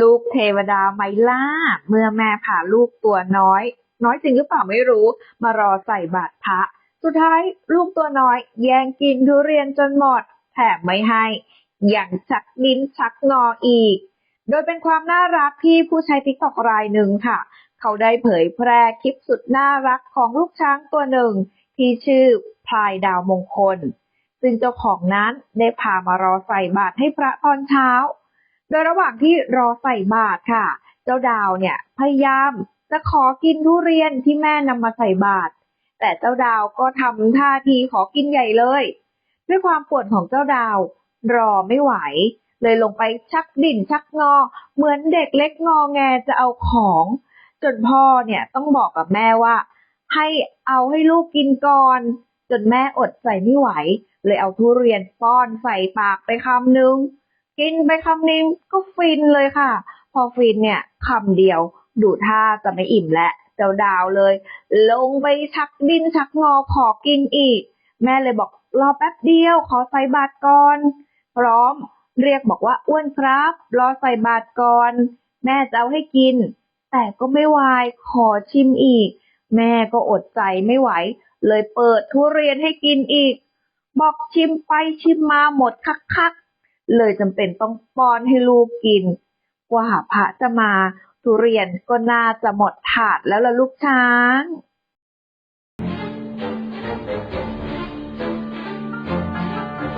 ลูกเทวดาไมล่า เมื่อแม่พาลูกตัวน้อย น้อยจริงหรือเปล่าไม่รู้ มารอใส่บาตรพระ สุดท้ายลูกตัวน้อย แย่งกินทุเรียนจนหมด แถมไม่ให้ อย่างชักลิ้นชักงออีก โดยเป็นความน่ารักที่ผู้ใช้ติ๊กตอกรายหนึ่งค่ะ เขาได้เผยแพร่คลิปสุดน่ารักของลูกช้างตัวหนึ่ง ที่ชื่อพลายดาวมงคล ซึ่งเจ้าของนั้นได้พามารอใส่บาตรให้พระตอนเช้า โดยระหว่างที่รอใส่บาตรค่ะ เจ้าดาวเนี่ยพยายามจะขอกินทุเรียนที่แม่นำมาใส่บาตรแต่เจ้าดาวก็ทำท่าทีขอกินใหญ่เลย ด้วยความปวดของเจ้าดาว รอไม่ไหว เลยลงไปชักดิ่นชักงอ เหมือนเด็กเล็กงอแงจะเอาของ จนพ่อเนี่ยต้องบอกกับแม่ว่า ให้เอาให้ลูกกินก่อน จนแม่อดใส่ไม่ไหว เลยเอาทุเรียนป้อนใส่ปากไปคำนึง กินไปคำนึงก็ฟินเลยค่ะ พอฟินเนี่ยคำเดียวดูท่าจะไม่อิ่มและเจ้าดาวเลย ลงไปชักดินชักงอขอกินอีก แม่เลยบอกรอแป๊บเดียว ขอใส่บาตรก่อน พร้อม เรียกบอกว่าอ้วนครับ รอใส่บาตรก่อน แม่จะเอาให้กิน แต่ก็ไม่วายขอชิมอีก แม่ก็อดใจไม่ไหว เลยเปิดทุเรียนให้กินอีก บอกชิมไปชิมมาหมดคักๆ เลยจำเป็นต้องป้อนให้ลูกกิน กว่าพระจะมาทุเรียนก็น่าจะหมดถาดแล้วล่ะลูกช้าง